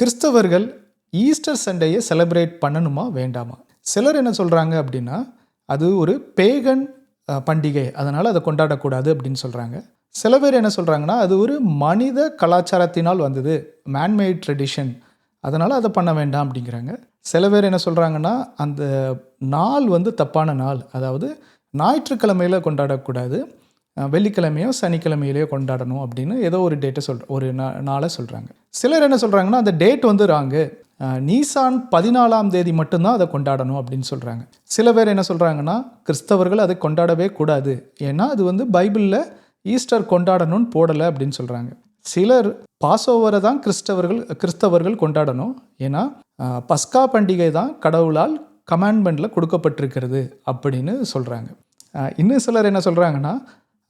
கிறிஸ்தவர்கள் Easter சண்டேயை celebrate பண்ணணுமா வேண்டாமா? சிலர் என்ன சொல்கிறாங்க அப்படின்னா அது ஒரு பேகன் பண்டிகை. அதனால் அதை கொண்டாடக்கூடாது அப்படின்னு சொல்கிறாங்க சில பேர் என்ன சொல்கிறாங்கன்னா அது ஒரு மனித கலாச்சாரத்தினால் வந்தது. மேன்மேட் ட்ரெடிஷன் அதனால் அதை பண்ண வேண்டாம் அப்படிங்கிறாங்க. சில பேர் என்ன சொல்கிறாங்கன்னா அந்த நாள் வந்து தப்பான நாள். அதாவது ஞாயிற்றுக்கிழமையில் கொண்டாடக்கூடாது. வெள்ளிக்கிழமையோ சனிக்கிழமையிலையோ கொண்டாடணும் அப்படின்னு ஏதோ ஒரு டேட்டை சொல் ஒரு நா- நாளை சொல்கிறாங்க சிலர் என்ன சொல்கிறாங்கன்னா அந்த டேட் வந்து ராங்கு நீசான் பதினாலாம் தேதி மட்டும்தான் அதை கொண்டாடணும் அப்படின்னு சொல்கிறாங்க சில பேர் என்ன சொல்கிறாங்கன்னா கிறிஸ்தவர்கள் அதை கொண்டாடவே கூடாது. ஏன்னா அது வந்து பைபிளில் ஈஸ்டர் கொண்டாடணும்னு போடலை அப்படின்னு சொல்கிறாங்க சிலர் பாசோவரை தான் கிறிஸ்தவர்கள் கிறிஸ்தவர்கள் கொண்டாடணும். ஏன்னா பஸ்கா பண்டிகை தான் கடவுளால் கமாண்ட்மெண்ட்டில் கொடுக்கப்பட்டிருக்கிறது அப்படின்னு சொல்கிறாங்க இன்னும் சிலர் என்ன சொல்கிறாங்கன்னா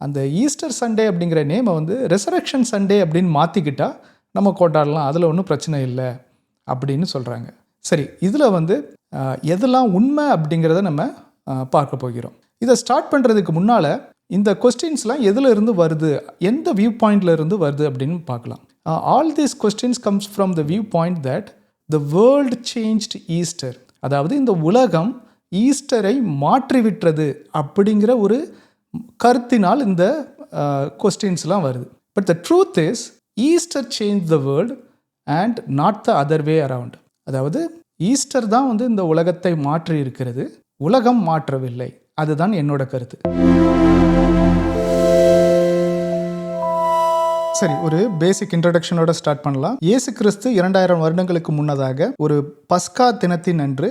அந்த ஈஸ்டர் சண்டே அப்படிங்கிற நேமை வந்து ரெசரக்ஷன் சண்டே அப்படின்னு மாற்றிக்கிட்டால் நம்ம கொண்டாடலாம் அதில் ஒன்றும் பிரச்சனை இல்லை அப்படின்னு சொல்கிறாங்க சரி இதில் வந்து எதெல்லாம் உண்மை அப்படிங்கிறத நம்ம பார்க்க போகிறோம். இதை ஸ்டார்ட் பண்ணுறதுக்கு முன்னால் இந்த கொஸ்டின்ஸ்லாம் எதில் இருந்து வருது எந்த வியூ பாயிண்ட்ல இருந்து வருது அப்படின்னு பார்க்கலாம். All these questions comes from the view point that the world changed Easter அதாவது இந்த உலகம் ஈஸ்டரை மாற்றிவிட்டது அப்படிங்கிற ஒரு கருத்தினால் இந்த கொஸ்டின்ஸ்லாம் வருது. But the truth is Easter change the world and not the other way around அதாவது ஈஸ்டர் தான் வந்து இந்த உலகத்தை மாற்றி இருக்கிறது. உலகம் மாற்றவில்லை. அதுதான் என்னோட கருத்து. சரி ஒரு பேசிக் இன்ட்ரடக்ஷனோட ஸ்டார்ட் பண்ணலாம். இயேசு கிறிஸ்து இரண்டாயிரம் வருடங்களுக்கு முன்னதாக ஒரு பஸ்கா தினத்தின் அன்று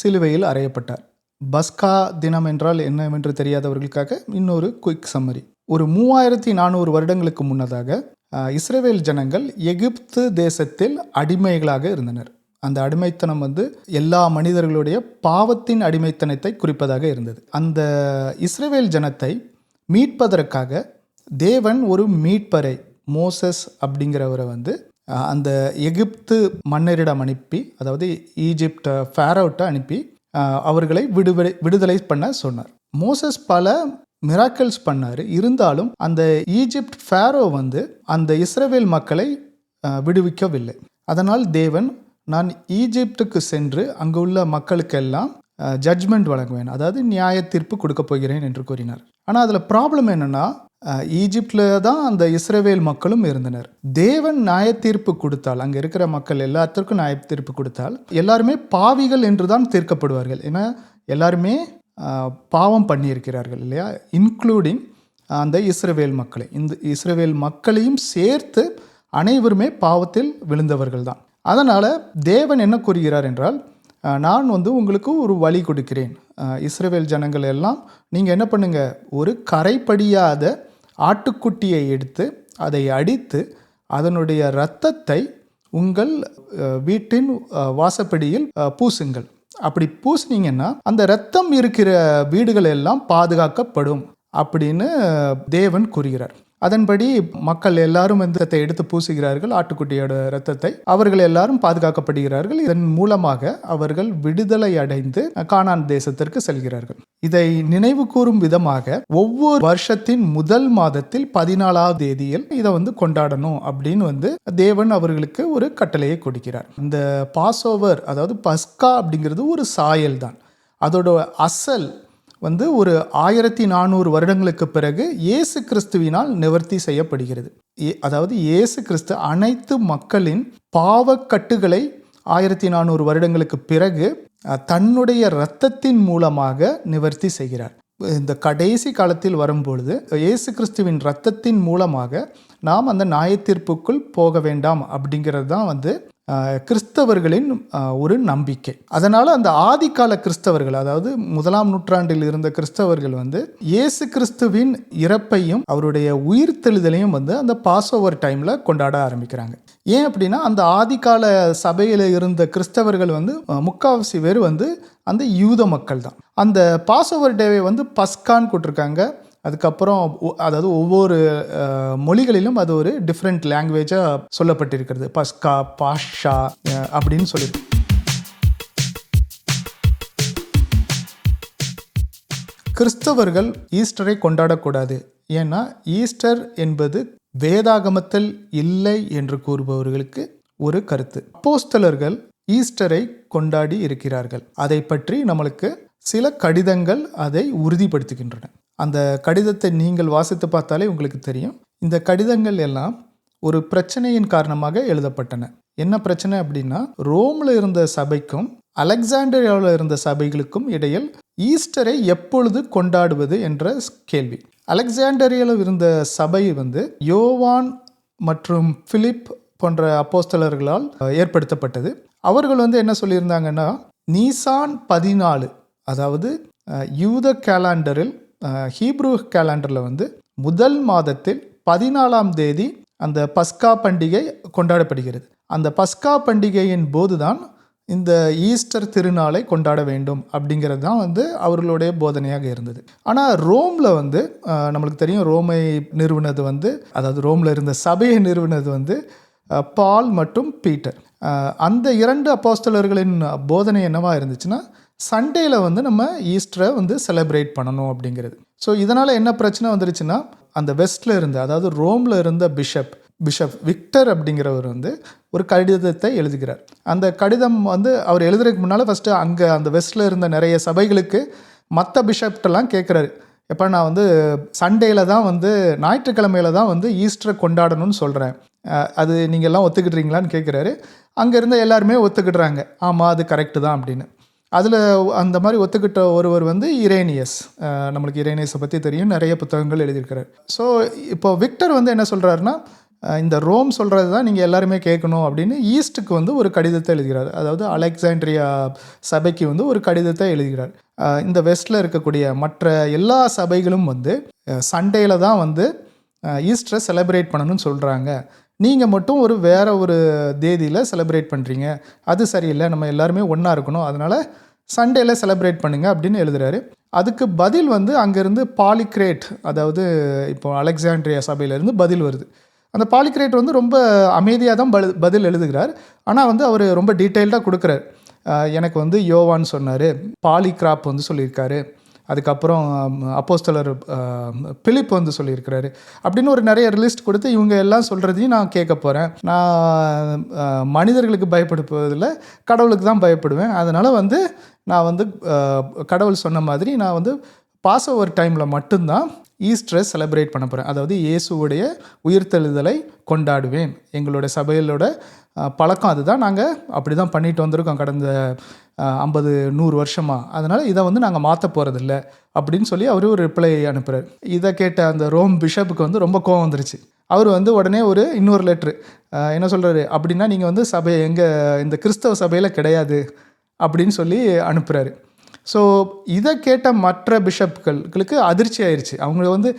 சிலுவையில் அறையப்பட்டார். பஸ்கா தினம் என்றால் என்னவென்று தெரியாதவர்களுக்காக இன்னொரு குயிக் சம்மரி ஒரு மூவாயிரத்தி நானூறு வருடங்களுக்கு முன்னதாக இஸ்ரேவேல் ஜனங்கள் எகிப்து தேசத்தில் அடிமைகளாக இருந்தனர். அந்த அடிமைத்தனம் வந்து எல்லா மனிதர்களுடைய பாவத்தின் அடிமைத்தனத்தை குறிப்பதாக இருந்தது. அந்த இஸ்ரேவேல் ஜனத்தை மீட்பதற்காக தேவன் ஒரு மீட்பரை மோசஸ் அப்படிங்கிறவரை வந்து அந்த எகிப்து மன்னரிடம் அனுப்பி அதாவது ஈஜிப்ட் ஃபேரோட்ட அனுப்பி அவர்களை விடுதலை விடுதலை பண்ண சொன்னார். மோசஸ் பல மிராக்கிள்ஸ் பண்ணார். இருந்தாலும் அந்த ஈஜிப்ட் ஃபேரோ வந்து அந்த இஸ்ரேவேல் மக்களை விடுவிக்கவில்லை. அதனால் தேவன் நான் ஈஜிப்டுக்கு சென்று அங்குள்ள மக்களுக்கெல்லாம் ஜட்ஜ்மெண்ட் வழங்குவேன். அதாவது நியாய தீர்ப்பு கொடுக்க போகிறேன் என்று கூறினார். ஆனால் அதில் ப்ராப்ளம் என்னென்னா ஈஜிப்டில் தான் அந்த இஸ்ரவேல் மக்களும் இருந்தனர். தேவன் நியாயத்தீர்ப்பு கொடுத்தால் அங்கே இருக்கிற மக்கள் எல்லாத்திற்கும் நியாயத்தீர்ப்பு கொடுத்தால் எல்லாருமே பாவிகள் என்று தான் தீர்க்கப்படுவார்கள். ஏன்னா எல்லாருமே பாவம் பண்ணியிருக்கிறார்கள் இல்லையா? இன்க்ளூடிங் அந்த இஸ்ரவேல் மக்களை. இந்த இஸ்ரவேல் மக்களையும் சேர்த்து அனைவருமே பாவத்தில் விழுந்தவர்கள் தான். அதனால் தேவன் என்ன கூறுகிறார் என்றால் நான் வந்து உங்களுக்கு ஒரு வழி கொடுக்கிறேன். இஸ்ரேவேல் இஸ்ரவேல் ஜனங்கள் எல்லாம் நீங்கள் என்ன பண்ணுங்க? ஒரு கரைப்படியாத ஆட்டுக்குட்டியை எடுத்து அதை அடித்து அதனுடைய இரத்தத்தை உங்கள் வீட்டின் வாசப்படியில் பூசுங்கள். அப்படி பூசுனீங்கன்னா அந்த இரத்தம் இருக்கிற வீடுகள் எல்லாம் பாதுகாக்கப்படும் அப்படின்னு தேவன் கூறுகிறார். அதன்படி மக்கள் எல்லாரும் இந்த ரத்தத்தை எடுத்து பூசுகிறார்கள் ஆட்டுக்குட்டியோட ரத்தத்தை. அவர்கள் எல்லாரும் பாதுகாக்கப்படுகிறார்கள். இதன் மூலமாக அவர்கள் விடுதலை அடைந்து கானான் தேசத்திற்கு செல்கிறார்கள். இதை நினைவு கூறும் விதமாக ஒவ்வொரு வருஷத்தின் முதல் மாதத்தில் பதினாலாவது தேதியில் இதை வந்து கொண்டாடணும் அப்படின்னு வந்து தேவன் அவர்களுக்கு ஒரு கட்டளையை கொடுக்கிறார். இந்த பாஸ் ஓவர் அதாவது பஸ்கா அப்படிங்கிறது ஒரு சாயல் தான் அதோட அசல் வந்து ஒரு ஆயிரத்தி நானூறு வருடங்களுக்கு பிறகு இயேசு கிறிஸ்துவினால் நிவர்த்தி செய்யப்படுகிறது. ஏ- அதாவது இயேசு கிறிஸ்து அனைத்து மக்களின் பாவக்கட்டுகளை ஆயிரத்தி நானூறு வருடங்களுக்கு பிறகு தன்னுடைய இரத்தத்தின் மூலமாக நிவர்த்தி செய்கிறார். இந்த கடைசி காலத்தில் வரும்பொழுது இயேசு கிறிஸ்துவின் இரத்தத்தின் மூலமாக நாம் அந்த நியாயத்தீர்ப்புக்குள் போக வேண்டாம் அப்படிங்கிறது தான் வந்து கிறிஸ்தவர்களின் ஒரு நம்பிக்கை. அதனால் அந்த ஆதிகால கிறிஸ்தவர்கள் அதாவது முதலாம் நூற்றாண்டில் இருந்த கிறிஸ்தவர்கள் வந்து இயேசு கிறிஸ்துவின் இறப்பையும் அவருடைய உயிர்த்தெழுதலையும் வந்து அந்த பாஸ் ஓவர் டைமில் கொண்டாட ஆரம்பிக்கிறாங்க. ஏன் அப்படின்னா அந்த ஆதிகால சபையில் இருந்த கிறிஸ்தவர்கள் வந்து முக்காவாசி பேர் வந்து அந்த யூத மக்கள் தான் அந்த பாஸ் ஓவர் டேவை வந்து பஸ்கான்னு கூட்டிருக்காங்க. அதுக்கப்புறம் ஒ- அதாவது ஒவ்வொரு மொழிகளிலும் அது ஒரு டிஃப்ரெண்ட் லாங்குவேஜாக சொல்லப்பட்டிருக்கிறது. பஸ்கா பாஷா அப்படின்னு சொல்லியிருக்கு கிறிஸ்தவர்கள் ஈஸ்டரை கொண்டாடக்கூடாது. ஏன்னா ஈஸ்டர் என்பது வேதாகமத்தில் இல்லை என்று கூறுபவர்களுக்கு ஒரு கருத்து. அப்போஸ்தலர்கள் ஈஸ்டரை கொண்டாடி இருக்கிறார்கள். அதை பற்றி நம்மளுக்கு சில கடிதங்கள் அதை உறுதிப்படுத்துகின்றன. அந்த கடிதத்தை நீங்கள் வாசித்து பார்த்தாலே உங்களுக்கு தெரியும். இந்த கடிதங்கள் எல்லாம் ஒரு பிரச்சனையின் காரணமாக எழுதப்பட்டன. என்ன பிரச்சனை அப்படின்னா ரோம்ல இருந்த சபைக்கும் அலெக்சாண்டரியாவில் இருந்த சபைகளுக்கும் இடையில் ஈஸ்டரை எப்பொழுது கொண்டாடுவது என்ற கேள்வி. அலெக்சாண்டரியாவில் இருந்த சபை வந்து யோவான் மற்றும் பிலிப் போன்ற அப்போஸ்தலர்களால் ஏற்படுத்தப்பட்டது. அவர்கள் வந்து என்ன சொல்லியிருந்தாங்கன்னா நீசான் பதினாலு அதாவது யூத கேலண்டரில் ஹீப்ரூ கேலண்டரில் வந்து முதல் மாதத்தில் பதினாலாம் தேதி அந்த பஸ்கா பண்டிகை கொண்டாடப்படுகிறது. அந்த பஸ்கா பண்டிகையின் போதுதான் இந்த ஈஸ்டர் திருநாளை கொண்டாட வேண்டும் அப்படிங்கிறது தான் வந்து அவர்களுடைய போதனையாக இருந்தது. ஆனால் ரோமில் வந்து நம்மளுக்கு தெரியும் ரோமை நிறுவனது வந்து அதாவது ரோமில் இருந்த சபையை நிறுவனது வந்து பால் மற்றும் பீட்டர். அந்த இரண்டு அப்போஸ்தலர்களின் போதனை என்னவாக இருந்துச்சுன்னா சண்டேல வந்து நம்ம ஈஸ்டரை வந்து செலிப்ரேட் பண்ணணும் அப்படிங்கிறது. ஸோ இதனால் என்ன பிரச்சனை வந்துருச்சுன்னா அந்த வெஸ்டில் இருந்து அதாவது ரோமில் இருந்த பிஷப் பிஷப் விக்டர் அப்படிங்கிறவர் வந்து ஒரு கடிதத்தை எழுதுகிறார். அந்த கடிதம் வந்து அவர் எழுதுறதுக்கு முன்னால் ஃபஸ்ட்டு அங்கே அந்த வெஸ்டில் இருந்த நிறைய சபைகளுக்கு மற்ற பிஷப்டெல்லாம் கேட்குறாரு எப்போ நான் வந்து சண்டேயில் தான் வந்து ஞாயிற்றுக்கிழமையில தான் வந்து ஈஸ்டரை கொண்டாடணும்னு சொல்கிறேன் அது நீங்கள் எல்லாம் ஒத்துக்கிட்டுறீங்களான்னு கேட்குறாரு அங்கே இருந்த எல்லாருமே ஒத்துக்கிடுறாங்க. ஆமாம் அது கரெக்டு தான் அப்படின்னு. அதில் அந்த மாதிரி ஒத்துக்கிட்ட ஒருவர் வந்து இரேனியஸ். நம்மளுக்கு இரேனியஸை பற்றி தெரியும் நிறைய புத்தகங்கள் எழுதியிருக்கிறார். ஸோ இப்போ விக்டர் வந்து என்ன சொல்கிறாருன்னா இந்த ரோம் சொல்கிறது தான் நீங்கள் எல்லாருமே கேட்கணும் அப்படின்னு ஈஸ்ட்டுக்கு வந்து ஒரு கடிதத்தை எழுதுகிறார். அதாவது அலெக்சாண்ட்ரியா சபைக்கு வந்து ஒரு கடிதத்தை எழுதுகிறார். இந்த வெஸ்ட்டில் இருக்கக்கூடிய மற்ற எல்லா சபைகளும் வந்து சண்டேயில் தான் வந்து ஈஸ்டரை செலிப்ரேட் பண்ணணும்னு சொல்கிறாங்க நீங்கள் மட்டும் ஒரு வேறு ஒரு தேதியில் செலிப்ரேட் பண்ணுறீங்க அது சரியில்லை. நம்ம எல்லாருமே ஒன்றா இருக்கணும். அதனால் சண்டேல செலிப்ரேட் பண்ணுங்க அப்படின்னு எழுதுறாரு. அதுக்கு பதில் வந்து அங்கேருந்து பாலிக்ரேட் அதாவது இப்போ அலெக்சாண்ட்ரியா சபையிலேருந்து பதில் வருது. அந்த பாலிக்ரேட் வந்து ரொம்ப அமைதியாக தான் பதில் எழுதுகிறார். ஆனால் வந்து அவர் ரொம்ப டீட்டெயில்டாக கொடுக்குறாரு. எனக்கு வந்து யோவான்னு சொன்னார். பாலிகிராப் வந்து சொல்லியிருக்காரு. அதுக்கப்புறம் அப்போஸ்தலர் பிலிப் வந்து சொல்லியிருக்கிறாரு. அப்படின்னு ஒரு நிறைய லிஸ்ட் கொடுத்து இவங்க எல்லாம் சொல்கிறதையும் நான் கேட்க போகிறேன் நான் மனிதர்களுக்கு பயப்படுவதில் கடவுளுக்கு தான் பயப்படுவேன். அதனால் வந்து நான் வந்து கடவுள் சொன்ன மாதிரி நான் வந்து பாஸ் ஓவர் டைமில் மட்டும்தான் ஈஸ்டரை செலிப்ரேட் பண்ண போகிறேன் அதாவது இயேசுவுடைய உயிர்த்தெழுதலை கொண்டாடுவேன். எங்களோட சபையிலோட பழக்கம் அதுதான். நாங்கள் அப்படி தான் பண்ணிட்டு வந்திருக்கோம் கடந்த ஐம்பது நூறு வருஷமாக அதனால் இதை வந்து நாங்கள் மாற்ற போகிறதில்ல அப்படின்னு சொல்லி அவர் ஒரு ரிப்ளை அனுப்புகிறார் இதை கேட்ட அந்த ரோம் பிஷப்புக்கு வந்து ரொம்ப கோவம் வந்துருச்சு. அவர் வந்து உடனே ஒரு இன்னொரு லெட்ரு என்ன சொல்கிறாரு அப்படின்னா நீங்கள் வந்து சபை எங்கள் இந்த கிறிஸ்தவ சபையில் கிடையாது அப்படின்னு சொல்லி அனுப்புகிறாரு ஸோ இதை கேட்ட மற்ற பிஷப்களுக்கு அதிர்ச்சி ஆயிருச்சு. அவங்கள வந்து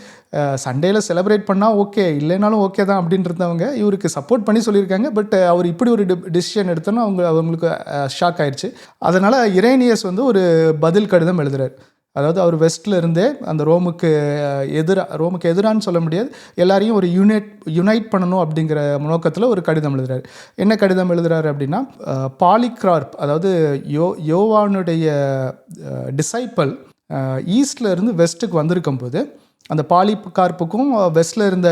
சண்டேல செலிப்ரேட் பண்ணால் ஓகே இல்லைனாலும் ஓகே தான் அப்படின்றவங்க இவருக்கு சப்போர்ட் பண்ணி சொல்லியிருக்காங்க. பட் அவர் இப்படி ஒரு டிசிஷன் எடுத்தோன்னா அவங்க அவங்களுக்கு ஷாக் ஆயிடுச்சு அதனால் இரேனியஸ் வந்து ஒரு பதில் கடிதம் எழுதுறாரு. அதாவது அவர் வெஸ்டில் இருந்தே அந்த ரோமுக்கு எதிராக ரோமுக்கு எதிரான்னு சொல்ல முடியாது. எல்லாரையும் ஒரு யுனைட் யுனைட் பண்ணணும் அப்படிங்கிற நோக்கத்தில் ஒரு கடிதம் எழுதுறாரு. என்ன கடிதம் எழுதுறாரு அப்படின்னா பாலிக்ரார்ப் அதாவது யோ யோவானுடைய டிசைப்பிள் ஈஸ்டில் இருந்து வெஸ்ட்டுக்கு வந்திருக்கும் போது அந்த பாலிகார்ப்புக்கும் வெஸ்ட்டில் இருந்த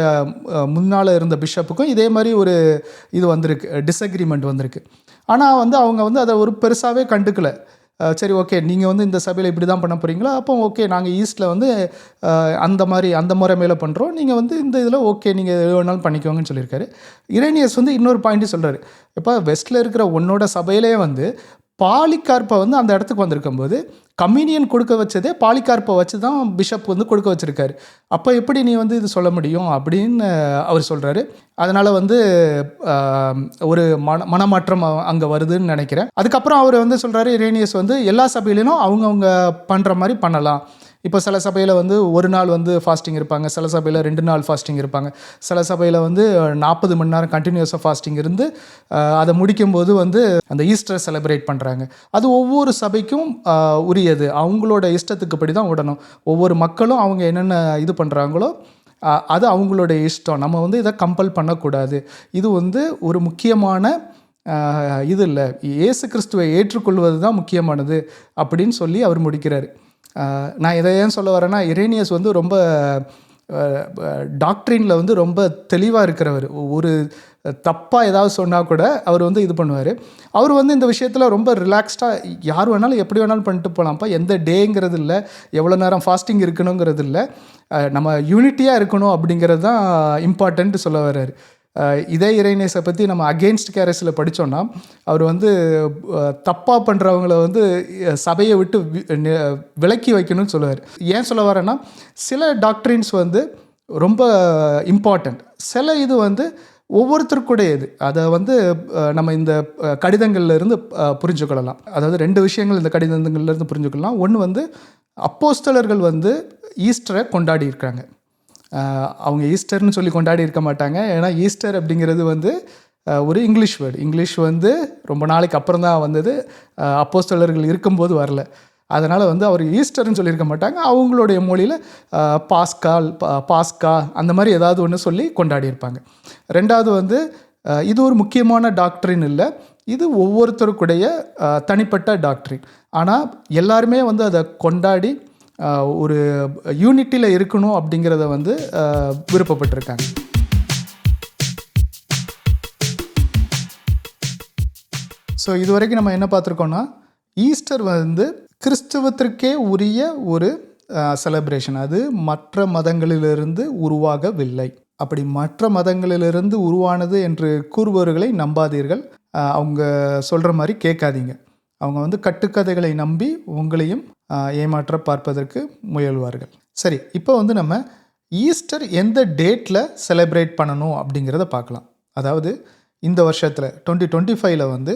முன்னால் இருந்த பிஷப்புக்கும் இதே மாதிரி ஒரு இது வந்திருக்கு டிஸ்அக்ரிமெண்ட் வந்திருக்கு. ஆனால் வந்து அவங்க வந்து அதை ஒரு பெருசாகவே கண்டுக்கல. சரி ஓகே நீங்கள் வந்து இந்த சபையில் இப்படி தான் பண்ண போகிறீங்களா அப்போ ஓகே நாங்கள் ஈஸ்ட்டில் வந்து அந்த மாதிரி அந்த முறை மேலே பண்ணுறோம் நீங்கள் வந்து இந்த இதில் ஓகே நீங்கள் எது வேணாலும் பண்ணிக்கோங்கன்னு சொல்லியிருக்காரு. இரேனியஸ் வந்து இன்னொரு பாயிண்ட்டு சொல்கிறாரு இப்போ வெஸ்ட்டில் இருக்கிற உன்னோட சபையிலே வந்து பாலிகார்ப்பை வந்து அந்த இடத்துக்கு வந்திருக்கும்போது கம்யூனியன் கொடுக்க வச்சதே பாலிகார்ப்பை வச்சு தான் பிஷப் வந்து கொடுக்க வச்சுருக்காரு. அப்போ எப்படி நீ வந்து இது சொல்ல முடியும் அப்படின்னு அவர் சொல்கிறாரு அதனால் வந்து ஒரு மன மனமாற்றம் அங்கே வருதுன்னு நினைக்கிறேன். அதுக்கப்புறம் அவர் வந்து சொல்கிறாரு இரேனியஸ் வந்து எல்லா சபையிலும் அவங்கவுங்க பண்ணுற மாதிரி பண்ணலாம். இப்போ சில சபையில் வந்து ஒரு நாள் வந்து ஃபாஸ்டிங் இருப்பாங்க சில சபையில் ரெண்டு நாள் ஃபாஸ்டிங் இருப்பாங்க. சில சபையில் வந்து நாற்பது மணி நேரம் கண்டினியூஸாக ஃபாஸ்டிங் இருந்து அதை முடிக்கும்போது வந்து அந்த ஈஸ்டரை செலிப்ரேட் பண்ணுறாங்க அது ஒவ்வொரு சபைக்கும் உரியது. அவங்களோட இஷ்டத்துக்கு படி தான் விடணும் ஒவ்வொரு மக்களும் அவங்க என்னென்ன இது பண்ணுறாங்களோ அது அவங்களோட இஷ்டம். நம்ம வந்து இதை கம்பல் பண்ணக்கூடாது. இது வந்து ஒரு முக்கியமான இது இல்லை. இயேசு கிறிஸ்துவை ஏற்றுக்கொள்வது தான் முக்கியமானது அப்படின்னு சொல்லி அவர் முடிக்கிறார். நான் இதை ஏன் சொல்ல வரேன்னா இரேனியஸ் வந்து ரொம்ப டாக்ட்ரினில் வந்து ரொம்ப தெளிவாக இருக்கிறவர். ஒரு தப்பாக ஏதாவது சொன்னால் கூட அவர் வந்து இது பண்ணுவார். அவர் வந்து இந்த விஷயத்தில் ரொம்ப ரிலாக்ஸ்டாக யார் வேணாலும் எப்படி வேணாலும் பண்ணிட்டு போகலாம்ப்பா எந்த டேங்கிறது இல்லை எவ்வளோ நேரம் ஃபாஸ்டிங் இருக்கணுங்கிறது இல்லை. நம்ம யூனிட்டியாக இருக்கணும் அப்படிங்கிறது தான் இம்பார்ட்டன்ட் சொல்ல வர்றாரு. இதே இறைநேசை பற்றி நம்ம அகெயின்ஸ்ட் கேரஸில் படித்தோன்னா அவர் வந்து தப்பாக பண்ணுறவங்கள வந்து சபையை விட்டு வி- விலக்கி வைக்கணும்னு சொல்லுவார். ஏன் சொல்ல வரேன்னா சில டாக்டரின்ஸ் வந்து ரொம்ப இம்பார்ட்டண்ட் சில இது வந்து ஒவ்வொருத்தருக்குடையது. அதை வந்து நம்ம இந்த கடிதங்கள்லேருந்து கடிதங்கள்ல இருந்து புரிஞ்சுக்கொள்ளலாம். அதாவது ரெண்டு விஷயங்கள் இந்த கடிதங்கள்லேருந்து புரிஞ்சுக்கொள்ளலாம். ஒன்று வந்து அப்போஸ்தலர்கள் வந்து ஈஸ்டரை கொண்டாடி இருக்காங்க அவங்க ஈஸ்டர்னு சொல்லி கொண்டாடி இருக்க மாட்டாங்க. ஏன்னா ஈஸ்டர் அப்படிங்கிறது வந்து ஒரு இங்கிலீஷ் வேர்டு. இங்கிலீஷ் வந்து ரொம்ப நாளைக்கு அப்புறம் தான் வந்தது. அப்போஸ்தலர்கள் இருக்கும்போது வரல. அதனால் வந்து அவர் ஈஸ்டர்னு சொல்லியிருக்க மாட்டாங்க. அவங்களுடைய மொழியில் பாஸ்கால் பா- பாஸ்கா அந்த மாதிரி ஏதாவது ஒன்று சொல்லி கொண்டாடி இருப்பாங்க. ரெண்டாவது வந்து இது ஒரு முக்கியமான டாக்டரின் இல்லை. இது ஒவ்வொருத்தருக்குடைய தனிப்பட்ட டாக்டரின். ஆனால் எல்லாருமே வந்து அதை கொண்டாடி ஒரு யூனிட்டியில் இருக்கணும் அப்படிங்கிறத வந்து விருப்பப்பட்டிருக்காங்க. ஸோ இது வரைக்கும் நம்ம என்ன பார்த்துருக்கோன்னா ஈஸ்டர் வந்து கிறிஸ்தவத்திற்கே உரிய ஒரு செலப்ரேஷன் அது மற்ற மதங்களிலிருந்து உருவாகவில்லை. அப்படி மற்ற மதங்களிலிருந்து உருவானது என்று கூறுபவர்களை நம்பாதீர்கள். அவங்க சொல்கிற மாதிரி கேட்காதீங்க. அவங்க வந்து கட்டுக்கதைகளை நம்பி உங்களையும் ஏமாற்ற பார்ப்பதற்கு முயல்வார்கள். சரி இப்போ வந்து நம்ம ஈஸ்டர் எந்த டேட்டில் செலிப்ரேட் பண்ணணும் அப்படிங்கிறத பார்க்கலாம். அதாவது இந்த வருஷத்தில் டுவெண்ட்டி டுவெண்ட்டி ஃபைவ்ல வந்து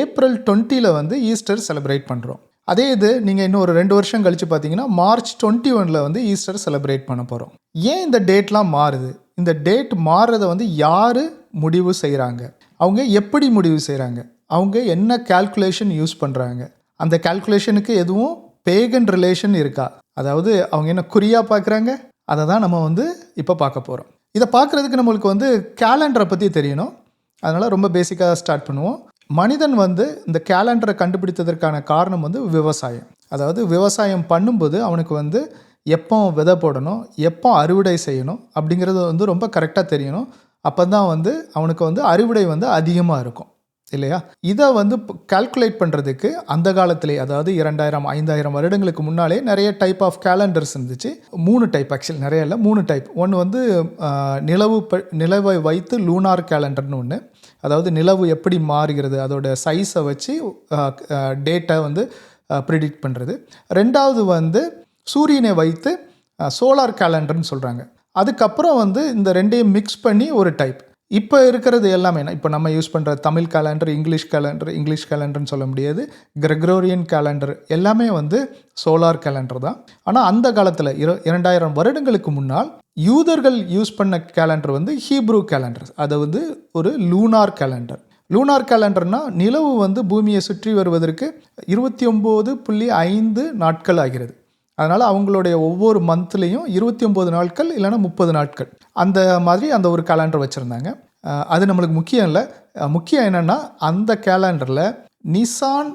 ஏப்ரல் டுவெண்ட்டியில் வந்து ஈஸ்டர் செலிப்ரேட் பண்ணுறோம் அதே இது நீங்கள் இன்னும் ஒரு ரெண்டு வருஷம் கழித்து பார்த்தீங்கன்னா மார்ச் டுவெண்ட்டி ஒனில் வந்து ஈஸ்டர் செலிப்ரேட் பண்ண போகிறோம் ஏன் இந்த டேட்லாம் மாறுது? இந்த டேட் மாறுறதை வந்து யார் முடிவு செய்கிறாங்க அவங்க எப்படி முடிவு செய்கிறாங்க அவங்க என்ன கால்குலேஷன் யூஸ் பண்ணுறாங்க அந்த கால்குலேஷனுக்கு எதுவும் பேகன் ரிலேஷன் இருக்கா? அதாவது அவங்க என்ன குறியாக பார்க்குறாங்க? அதை தான் நம்ம வந்து இப்போ பார்க்க போகிறோம் இதை பார்க்குறதுக்கு நம்மளுக்கு வந்து கேலண்டரை பற்றி தெரியணும். அதனால் ரொம்ப பேசிக்காக ஸ்டார்ட் பண்ணுவோம். மனிதன் வந்து இந்த கேலண்டரை கண்டுபிடித்ததற்கான காரணம் வந்து விவசாயம். அதாவது விவசாயம் பண்ணும்போது அவனுக்கு வந்து எப்போ விதை போடணும் எப்போ அறுவடை செய்யணும் அப்படிங்கிறது வந்து ரொம்ப கரெக்டாக தெரியணும். அப்போ தான் வந்து அவனுக்கு வந்து அறுவடை வந்து அதிகமாக இருக்கும். இல்லையா? இதை வந்து கால்குலேட் பண்ணுறதுக்கு அந்த காலத்திலே அதாவது இரண்டாயிரம் ஐந்தாயிரம் வருடங்களுக்கு முன்னாலே நிறைய டைப் ஆஃப் கேலண்டர்ஸ் இருந்துச்சு. மூணு டைப் ஆக்சுவலி நிறைய இல்லை மூணு டைப் ஒன்று வந்து நிலவு ப- நிலவை வைத்து லூனார் கேலண்டர்னு ஒன்று அதாவது நிலவு எப்படி மாறுகிறது அதோட சைஸை வச்சு டேட்டை வந்து ப்ரிடிக்ட் பண்ணுறது ரெண்டாவது வந்து சூரியனை வைத்து சோலார் கேலண்டர்னு சொல்கிறாங்க அதுக்கப்புறம் வந்து இந்த ரெண்டையும் மிக்ஸ் பண்ணி ஒரு டைப் இப்போ இருக்கிறது எல்லாமே இப்போ நம்ம யூஸ் பண்ணுற Tamil calendar English calendar English கேலண்டர்னு சொல்ல முடியாது. கிரெக்ரோரியன் கேலண்டர் எல்லாமே வந்து சோலார் கேலண்டர் தான். ஆனால் அந்த காலத்தில் இரு இரண்டாயிரம் வருடங்களுக்கு முன்னால் யூதர்கள் யூஸ் பண்ண கேலண்டர் வந்து ஹீப்ரூ கேலண்டர் அதை வந்து ஒரு லூனார் கேலண்டர் லூனார் கேலண்டர்னால் நிலவு வந்து பூமியை சுற்றி வருவதற்கு இருபத்தி ஒம்பது புள்ளி ஐந்து நாட்கள் ஆகிறது. அதனால் அவங்களுடைய ஒவ்வொரு மந்த்லேயும் இருபத்தி ஒம்பது நாட்கள் இல்லைன்னா முப்பது நாட்கள். அந்த மாதிரி அந்த ஒரு கேலண்டர் வச்சுருந்தாங்க. அது நம்மளுக்கு முக்கியம் இல்லை. முக்கியம் என்னென்னா அந்த கேலண்டரில் நிசான்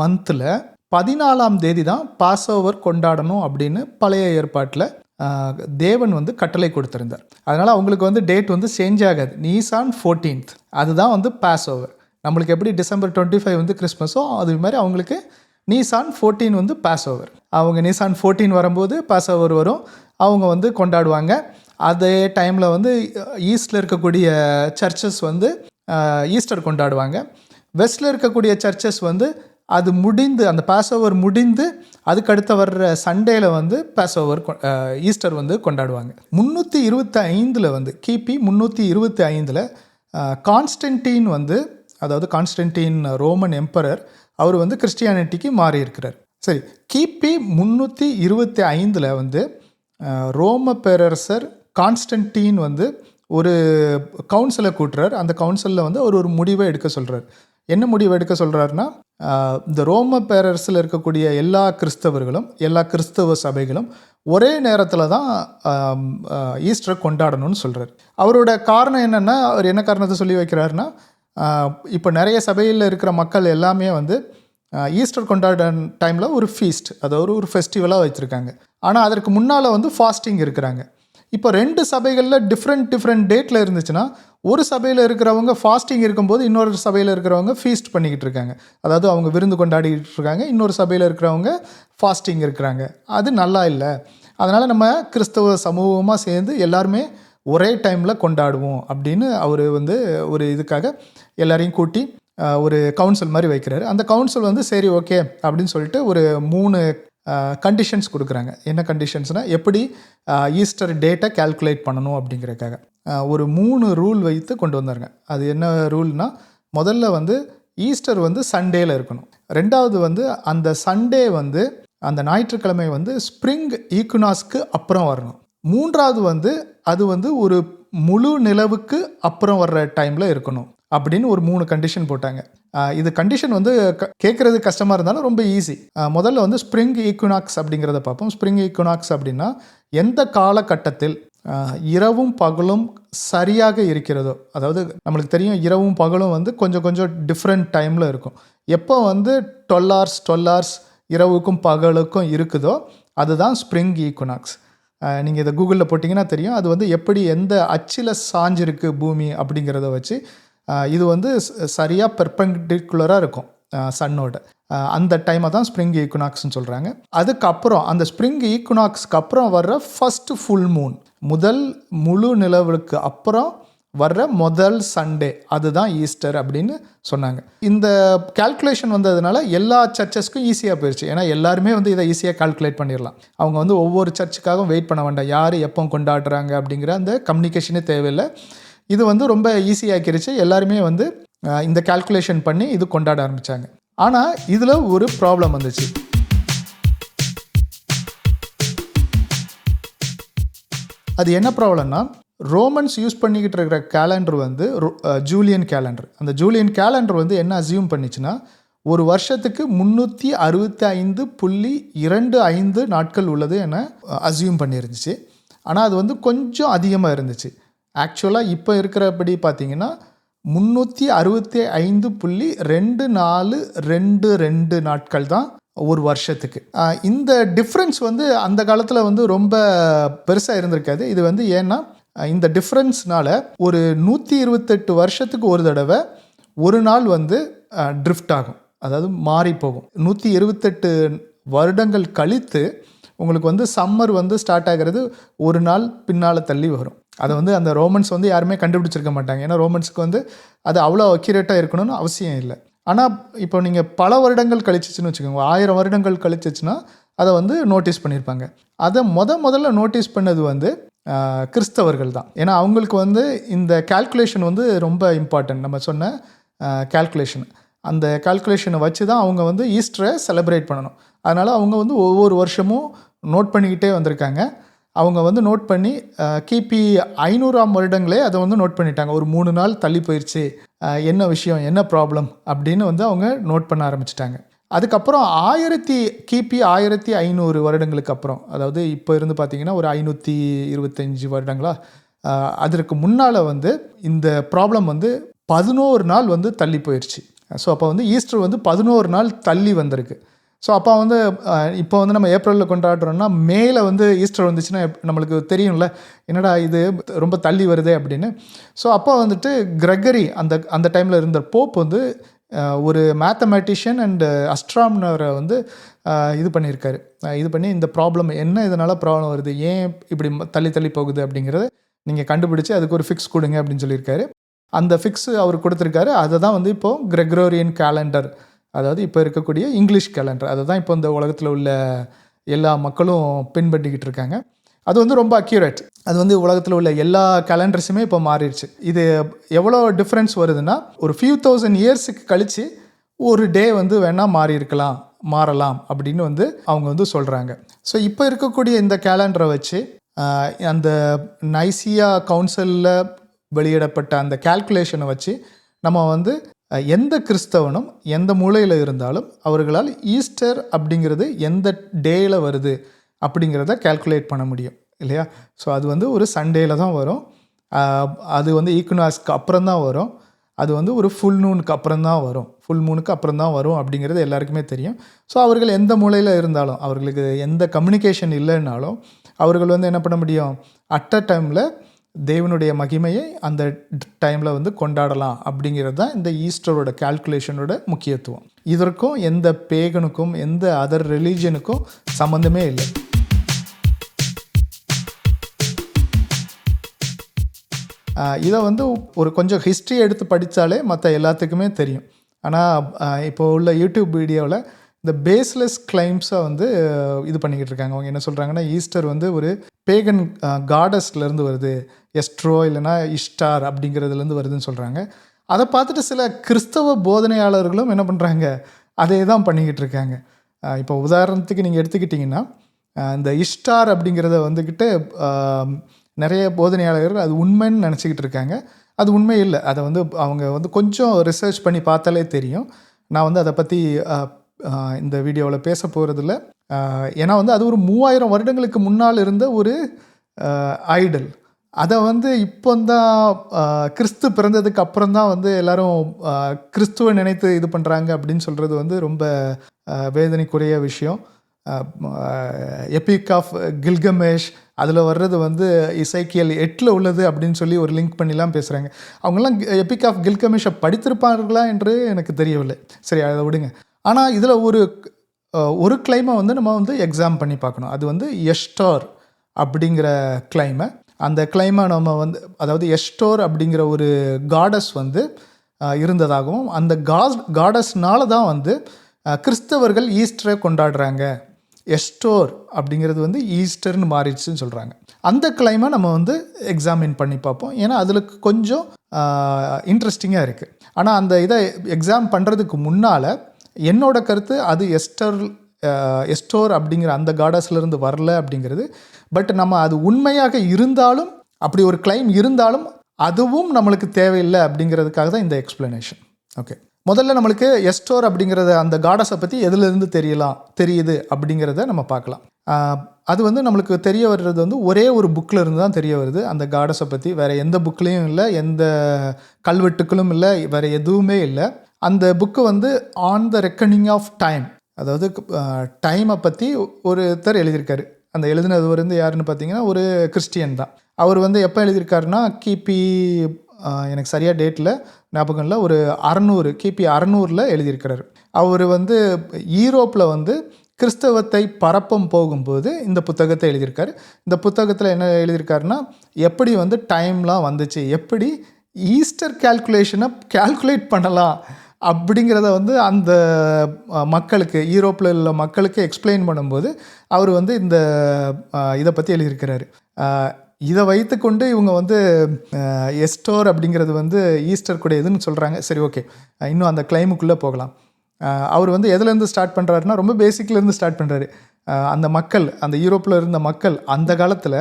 மந்தில் பதினாலாம் தேதி தான் பாஸ் ஓவர் கொண்டாடணும் அப்படின்னு பழைய ஏற்பாட்டில் தேவன் வந்து கட்டளை கொடுத்துருந்தார். அதனால் அவங்களுக்கு வந்து டேட் வந்து சேஞ்ச் ஆகாது. நீசான் ஃபோர்டீன்த் அதுதான் வந்து பாஸ் ஓவர் நம்மளுக்கு எப்படி டிசம்பர் டுவெண்ட்டி ஃபைவ் வந்து கிறிஸ்மஸோ அது மாதிரி அவங்களுக்கு நீசான் ஃபோர்டீன் வந்து பாஸ் ஓவர் அவங்க நீசான் ஃபோர்டீன் வரும்போது பாஸ் ஓவர் வரும். அவங்க வந்து கொண்டாடுவாங்க. அதே டைமில் வந்து ஈஸ்டில் இருக்கக்கூடிய சர்ச்சஸ் வந்து ஈஸ்டர் கொண்டாடுவாங்க. வெஸ்டில் இருக்கக்கூடிய சர்ச்சஸ் வந்து அது முடிந்து அந்த பாஸ் ஓவர் முடிந்து அதுக்கடுத்த வர்ற சண்டேல வந்து பாஸ் ஓவர் ஈஸ்டர் வந்து கொண்டாடுவாங்க. முந்நூற்றி இருபத்தி ஐந்தில் வந்து கிபி முந்நூற்றி இருபத்தி ஐந்தில் கான்ஸ்டன்டீன் வந்து அதாவது கான்ஸ்டன்டீன் ரோமன் எம்பரர் அவர் வந்து கிறிஸ்டியானிட்டிக்கு மாறி இருக்கிறார் சரி கிபி முந்நூற்றி இருபத்தி ஐந்தில் வந்து ரோம பேரரசர் கான்ஸ்டன்டீன் வந்து ஒரு கவுன்சிலை கூட்டுறார். அந்த கவுன்சிலில் வந்து அவர் ஒரு முடிவை எடுக்க சொல்கிறார் என்ன முடிவு எடுக்க சொல்கிறாருன்னா இந்த ரோம பேரரசில் இருக்கக்கூடிய எல்லா கிறிஸ்தவர்களும் எல்லா கிறிஸ்தவ சபைகளும் ஒரே நேரத்தில் தான் ஈஸ்டரை கொண்டாடணும்னு சொல்கிறார் அவரோட காரணம் என்னென்னா அவர் என்ன காரணத்தை சொல்லி வைக்கிறாருன்னா இப்போ நிறைய சபையில் இருக்கிற மக்கள் எல்லாமே வந்து ஈஸ்டர் கொண்டாட டைமில் ஒரு ஃபீஸ்ட் அதாவது ஒரு ஃபெஸ்டிவலாக வச்சுருக்காங்க. ஆனால் அதற்கு முன்னால் வந்து ஃபாஸ்டிங் இருக்கிறாங்க. இப்போ ரெண்டு சபைகளில் டிஃப்ரெண்ட் டிஃப்ரெண்ட் டேட்டில் இருந்துச்சுன்னா ஒரு சபையில் இருக்கிறவங்க ஃபாஸ்டிங் இருக்கும்போது இன்னொரு சபையில் இருக்கிறவங்க ஃபீஸ்ட் பண்ணிக்கிட்டு இருக்காங்க. அதாவது அவங்க விருந்து கொண்டாடிக்கிட்டு இருக்காங்க இன்னொரு சபையில் இருக்கிறவங்க ஃபாஸ்டிங் இருக்கிறாங்க. அது நல்லா இல்லை. அதனால் நம்ம கிறிஸ்தவ சமூகமாக சேர்ந்து எல்லாருமே ஒரே டைமில் கொண்டாடுவோம் அப்படின்னு அவர் வந்து ஒரு இதுக்காக எல்லாரையும் கூட்டி ஒரு கவுன்சில் மாதிரி வைக்கிறாரு. அந்த கவுன்சில் வந்து சரி ஓகே அப்படின்னு சொல்லிட்டு ஒரு மூணு கண்டிஷன்ஸ் கொடுக்குறாங்க. என்ன கண்டிஷன்ஸ்னால் எப்படி ஈஸ்டர் டேட்டை கால்குலேட் பண்ணணும் அப்படிங்கிறதுக்காக. ஒரு மூணு ரூல் வைத்து கொண்டு வந்தாருங்க. அது என்ன ரூல்னால் முதல்ல வந்து ஈஸ்டர் வந்து சண்டேல இருக்கணும். ரெண்டாவது வந்து அந்த சண்டே வந்து அந்த ஞாயிற்றுக்கிழமை வந்து ஸ்ப்ரிங் ஈக்குனாஸ்க்கு அப்புறம் வரணும். மூன்றாவது வந்து அது வந்து ஒரு முழு நிலவுக்கு அப்புறம் வர்ற டைமில் இருக்கணும் அப்படின்னு ஒரு மூணு கண்டிஷன் போட்டாங்க. இது கண்டிஷன் வந்து க- கஷ்டமாக இருந்தாலும் ரொம்ப ஈஸி முதல்ல வந்து ஸ்ப்ரிங் ஈக்குனாக்ஸ் அப்படிங்கிறத பார்ப்போம். ஸ்ப்ரிங் ஈக்குனாக்ஸ் அப்படின்னா எந்த காலகட்டத்தில் இரவும் பகலும் சரியாக இருக்கிறதோ அதாவது நம்மளுக்கு தெரியும் இரவும் பகலும் வந்து கொஞ்சம் கொஞ்சம் டிஃப்ரெண்ட் டைமில் இருக்கும். எப்போ வந்து டுவெல் ஹவர்ஸ் டுவெல் ஹவர்ஸ் இரவுக்கும் பகலுக்கும் இருக்குதோ அதுதான் ஸ்ப்ரிங் ஈக்குனாக்ஸ் நீங்கள் இதை கூகுளில் போட்டிங்கன்னா தெரியும். அது வந்து எப்படி எந்த அச்சில் சாஞ்சிருக்கு பூமி அப்படிங்கிறத வச்சு இது வந்து சரியாக பெர்பெண்டிகுலராக இருக்கும் சன்னோட. அந்த டைமை தான் ஸ்ப்ரிங் ஈக்குனாக்ஸ்னு சொல்கிறாங்க அதுக்கப்புறம் அந்த ஸ்ப்ரிங் ஈக்குனாக்ஸ்க்கு அப்புறம் வர்ற ஃபஸ்ட்டு ஃபுல் மூன் முதல் முழு நிலவுக்கு அப்புறம் வர்ற முதல் சண்டே அதுதான் ஈஸ்டர் அப்படின்னு சொன்னாங்க. இந்த கால்குலேஷன் வந்ததுனால எல்லா சர்ச்சஸ்க்கும் ஈஸியாக போயிடுச்சு ஏன்னா எல்லாருமே வந்து இதை ஈஸியாக கால்குலேட் பண்ணிடலாம். அவங்க வந்து ஒவ்வொரு சர்ச்சுக்காகவும் வெயிட் பண்ண வேண்டாம். யார் எப்போ கொண்டாடுறாங்க அப்படிங்கிற அந்த கம்யூனிகேஷனே தேவையில்லை. இது வந்து ரொம்ப ஈஸியாக்கிருச்சு எல்லாருமே வந்து இந்த கால்குலேஷன் பண்ணி இது கொண்டாட ஆரம்பித்தாங்க ஆனால் இதில் ஒரு ப்ராப்ளம் வந்துச்சு. அது என்ன ப்ராப்ளம்னா ரோமன்ஸ் யூஸ் பண்ணிக்கிட்டு இருக்கிற கேலண்டர் வந்து ஜூலியன் கேலண்டர் அந்த ஜூலியன் கேலண்டர் வந்து என்ன அசியூம் பண்ணிச்சுன்னா ஒரு வருஷத்துக்கு முந்நூற்றி அறுபத்தி ஐந்து புள்ளி இரண்டு ஐந்து நாட்கள் உள்ளது என அசியூம் பண்ணியிருந்துச்சு. ஆனால் அது வந்து கொஞ்சம் அதிகமாக இருந்துச்சு. ஆக்சுவலாக இப்போ இருக்கிறபடி பார்த்தீங்கன்னா முந்நூற்றி அறுபத்தி ஐந்து புள்ளி ரெண்டு நாலு ரெண்டு ரெண்டு நாட்கள் தான் ஒரு வருஷத்துக்கு. இந்த டிஃப்ரென்ஸ் வந்து அந்த காலத்தில் வந்து ரொம்ப பெருசாக இருந்திருக்காது. இது வந்து ஏன்னா இந்த டிஃப்ரென்ஸ்னால் ஒரு நூற்றி இருபத்தெட்டு வருஷத்துக்கு ஒரு தடவை ஒரு நாள் வந்து ட்ரிஃப்ட் ஆகும். அதாவது மாறி போகும். நூற்றி இருபத்தெட்டு வருடங்கள் கழித்து உங்களுக்கு வந்து சம்மர் வந்து ஸ்டார்ட் ஆகிறது ஒரு நாள் பின்னால் தள்ளி வரும். அதை வந்து அந்த ரோமன்ஸ் வந்து யாருமே கண்டுபிடிச்சிருக்க மாட்டாங்க. ஏன்னா ரோமன்ஸ்க்கு வந்து அது அவ்வளோ அக்யூரேட்டாக இருக்கணும்னு அவசியம் இல்லை. ஆனால் இப்போ நீங்கள் பல வருடங்கள் கழிச்சிச்சுன்னு வச்சுக்கோங்க. ஆயிரம் வருடங்கள் கழிச்சிச்சுன்னா அதை வந்து நோட்டீஸ் பண்ணியிருப்பாங்க அதை முத முதல்ல நோட்டீஸ் பண்ணது வந்து கிறிஸ்தவர்கள் தான் ஏன்னா அவங்களுக்கு வந்து இந்த கால்குலேஷன் வந்து ரொம்ப இம்பார்ட்டன்ட் நம்ம சொன்ன கால்குலேஷன் அந்த கால்குலேஷனை வச்சு தான் அவங்க வந்து ஈஸ்டரை செலிப்ரேட் பண்ணணும். அதனால் அவங்க வந்து ஒவ்வொரு வருஷமும் நோட் பண்ணிக்கிட்டே வந்திருக்காங்க. அவங்க வந்து நோட் பண்ணி கிபி ஐநூறாம் வருடங்களே அதை வந்து நோட் பண்ணிட்டாங்க. ஒரு மூணு நாள் தள்ளி போயிடுச்சு என்ன விஷயம் என்ன ப்ராப்ளம் அப்படின்னு வந்து அவங்க நோட் பண்ண ஆரம்பிச்சிட்டாங்க. அதுக்கப்புறம் ஆயிரத்தி கிபி ஆயிரத்தி ஐநூறு வருடங்களுக்கு அப்புறம் அதாவது இப்போ இருந்து பார்த்தீங்கன்னா ஒரு ஐநூற்றி இருபத்தஞ்சி வருடங்களா அதற்கு முன்னால் வந்து இந்த ப்ராப்ளம் வந்து பதினோரு நாள் வந்து தள்ளி போயிடுச்சு ஸோ அப்போ வந்து ஈஸ்டர் வந்து பதினோரு நாள் தள்ளி வந்திருக்கு. ஸோ அப்போ வந்து இப்போ வந்து நம்ம ஏப்ரலில் கொண்டாடுறோம்னா மேல வந்து ஈஸ்டர் வந்துச்சுன்னா நம்மளுக்கு தெரியும்ல என்னடா இது ரொம்ப தள்ளி வருதே அப்படின்னு. ஸோ அப்போ வந்துட்டு கிரகரி அந்த அந்த டைமில் இருந்த போப் வந்து ஒரு மேத்தமேட்டிஷியன் அண்டு அஸ்ட்ராம்னரை வந்து இது பண்ணியிருக்காரு. இது பண்ணி இந்த ப்ராப்ளம் என்ன இதனால் ப்ராப்ளம் வருது ஏன் இப்படி தள்ளி தள்ளி போகுது அப்படிங்கிறத நீங்கள் கண்டுபிடிச்சி அதுக்கு ஒரு ஃபிக்ஸ் கொடுங்க அப்படின்னு சொல்லியிருக்காரு. அந்த ஃபிக்ஸ் அவர் கொடுத்துருக்காரு. அதை தான் வந்து இப்போது கிரெக்ரோரியன் கேலண்டர் அதாவது இப்போ இருக்கக்கூடிய இங்கிலீஷ் கேலண்டர் அதை தான் இப்போ இந்த உலகத்தில் உள்ள எல்லா மக்களும் பின்பற்றிக்கிட்டு இருக்காங்க. அது வந்து ரொம்ப அக்யூரேட் அது வந்து உலகத்தில் உள்ள எல்லா கேலண்டர்ஸுமே இப்போ மாறிடுச்சு. இது எவ்வளோ டிஃப்ரென்ஸ் வருதுன்னா ஒரு ஃபியூ தௌசண்ட் இயர்ஸுக்கு கழித்து ஒரு டே வந்து வேணால் மாறி இருக்கலாம் மாறலாம் அப்படின்னு வந்து அவங்க வந்து சொல்கிறாங்க ஸோ இப்போ இருக்கக்கூடிய இந்த கேலண்டரை வச்சு அந்த நைசியா கவுன்சிலில் வெளியிடப்பட்ட அந்த கால்குலேஷனை வச்சு நம்ம வந்து எந்த கிறிஸ்தவனும் எந்த மூலையில் இருந்தாலும் அவர்களால் ஈஸ்டர் அப்படிங்கிறது எந்த டேயில் வருது அப்படிங்கிறத கால்குலேட் பண்ண முடியும். இல்லையா? ஸோ அது வந்து ஒரு சண்டேயில் தான் வரும். அது வந்து ஈக்குனாஸ்க்கு அப்புறம் தான் வரும். அது வந்து ஒரு ஃபுல் மூனுக்கு அப்புறம் தான் வரும். ஃபுல் மூனுக்கு அப்புறம் தான் வரும் அப்படிங்கிறது எல்லாருக்குமே தெரியும். ஸோ அவர்கள் எந்த மூலையில் இருந்தாலும் அவர்களுக்கு எந்த கம்யூனிகேஷன் இல்லைன்னாலும் அவர்கள் வந்து என்ன பண்ண முடியும்? அட் அ டைமில் தேவனுடைய மகிமையை அந்த டைமில் வந்து கொண்டாடலாம் அப்படிங்கிறது தான் இந்த ஈஸ்டரோட கால்குலேஷனோட முக்கியத்துவம். இதற்கும் எந்த பேகனுக்கும் எந்த அதர் ரிலீஜனுக்கும் சம்மந்தமே இல்லை. இதை வந்து ஒரு கொஞ்சம் ஹிஸ்ட்ரி எடுத்து படித்தாலே மற்ற எல்லாத்துக்குமே தெரியும். ஆனால் இப்போ உள்ள யூடியூப் வீடியோவில் இந்த பேஸ்லெஸ் கிளைம்ஸை வந்து இது பண்ணிக்கிட்டு இருக்காங்க. அவங்க என்ன சொல்கிறாங்கன்னா ஈஸ்டர் வந்து ஒரு பேகன் காடஸ்லேருந்து வருது. எஸ்ட்ரோ இல்லைன்னா இஷ்டார் அப்படிங்கிறதுலேருந்து வருதுன்னு சொல்கிறாங்க அதை பார்த்துட்டு சில கிறிஸ்தவ போதனையாளர்களும் என்ன பண்ணுறாங்க அதே தான் பண்ணிக்கிட்டு இருக்காங்க. இப்போ உதாரணத்துக்கு நீங்கள் எடுத்துக்கிட்டிங்கன்னா இந்த இஷ்டார் அப்படிங்கிறத வந்துக்கிட்டு நிறைய போதனையாளர்கள் அது உண்மைன்னு நினச்சிக்கிட்டு இருக்காங்க. அது உண்மை இல்லை. அதை வந்து அவங்க வந்து கொஞ்சம் ரிசர்ச் பண்ணி பார்த்தாலே தெரியும். நான் வந்து அதை பற்றி இந்த வீடியோவில் பேச போகிறதில்ல ஏன்னா வந்து அது ஒரு மூவாயிரம் வருடங்களுக்கு முன்னால் இருந்த ஒரு ஐடல் அதை வந்து இப்போ தான் கிறிஸ்து பிறந்ததுக்கு அப்புறம் தான் வந்து எல்லாரும் கிறிஸ்துவை நினைத்து இது பண்ணுறாங்க அப்படின்னு சொல்கிறது வந்து ரொம்ப வேதனைக்குரிய விஷயம். எபிக் ஆஃப் கில்கமேஷ் அதில் வர்றது வந்து இசைக்கியல் எட்டில் உள்ளது அப்படின்னு சொல்லி ஒரு லிங்க் பண்ணிலாம் பேசுகிறாங்க. அவங்கெல்லாம் எபிக் ஆஃப் கில்கமிஷை படித்திருப்பார்களா என்று எனக்கு தெரியவில்லை. சரி அதை விடுங்க. ஆனால் இதில் ஒரு ஒரு கிளைமை வந்து நம்ம வந்து எக்ஸாம் பண்ணி பார்க்கணும். அது வந்து எஸ்டார் அப்படிங்கிற கிளைமை அந்த கிளைமை நம்ம வந்து அதாவது எஸ்டோர் அப்படிங்கிற ஒரு காடஸ் வந்து இருந்ததாகவும் அந்த காஸ் காடஸ்னால தான் வந்து கிறிஸ்தவர்கள் ஈஸ்டரை கொண்டாடுறாங்க. எஸ்டோர் அப்படிங்கிறது வந்து ஈஸ்டர்னு மாறிடுச்சுன்னு சொல்கிறாங்க அந்த கிளைமை நம்ம வந்து எக்ஸாமின் பண்ணி பார்ப்போம். ஏன்னா அதில் கொஞ்சம் இன்ட்ரெஸ்டிங்காக இருக்குது ஆனால் அந்த இதை எக்ஸாம் பண்ணுறதுக்கு முன்னால் என்னோட கருத்து அது எஸ்டர் எஸ்டோர் அப்படிங்கிற அந்த காடஸ்லேருந்து வரல அப்படிங்கிறது. பட் நம்ம அது உண்மையாக இருந்தாலும் அப்படி ஒரு கிளைம் இருந்தாலும் அதுவும் நம்மளுக்கு தேவையில்லை அப்படிங்கிறதுக்காக தான் இந்த எக்ஸ்ப்ளனேஷன் ஓகே முதல்ல நம்மளுக்கு எஸ்டோர் அப்படிங்கிறத அந்த காடஸை பற்றி எதுலேருந்து தெரியலாம் தெரியுது அப்படிங்கிறத நம்ம பார்க்கலாம். அது வந்து நம்மளுக்கு தெரிய வர்றது வந்து ஒரே ஒரு புக்கில் இருந்து தான் தெரிய வருது. அந்த காடஸை பற்றி வேறு எந்த புக்லேயும் இல்லை எந்த கல்வெட்டுக்களும் இல்லை வேறு எதுவுமே இல்லை. அந்த புக்கு வந்து on the reckoning of time அதாவது டைமை பற்றி ஒருத்தர் எழுதியிருக்காரு. அந்த எழுதினது வந்து யாருன்னு பார்த்தீங்கன்னா ஒரு கிறிஸ்டியன் தான். அவர் வந்து எப்போ எழுதியிருக்காருன்னா கிபி எனக்கு சரியாக டேட்டில் ஞாபகம் இல்லை. ஒரு அறநூறு கிபி அறநூறில் எழுதியிருக்கிறார். அவர் வந்து ஈரோப்பில் வந்து கிறிஸ்தவத்தை பரப்பம் போகும்போது இந்த புத்தகத்தை எழுதியிருக்காரு. இந்த புத்தகத்தில் என்ன எழுதியிருக்காருன்னா எப்படி வந்து டைம்லாம் வந்துச்சு எப்படி ஈஸ்டர் கால்குலேஷனை கால்குலேட் பண்ணலாம் அப்படிங்கிறத வந்து அந்த மக்களுக்கு யூரோப்பில் உள்ள மக்களுக்கு எக்ஸ்பிளைன் பண்ணும்போது அவர் வந்து இந்த இதை பற்றி எழுதியிருக்கிறாரு. இதை வைத்துக்கொண்டு இவங்க வந்து எஸ்டோர் அப்படிங்கிறது வந்து ஈஸ்டர் கூட எதுன்னு சொல்கிறாங்க சரி ஓகே. இன்னும் அந்த கிளைமுக்குள்ளே போகலாம். அவர் வந்து எதுலேருந்து ஸ்டார்ட் பண்ணுறாருன்னா ரொம்ப பேசிக்லேருந்து ஸ்டார்ட் பண்ணுறாரு அந்த மக்கள் அந்த யூரோப்பில் இருந்த மக்கள் அந்த காலத்தில்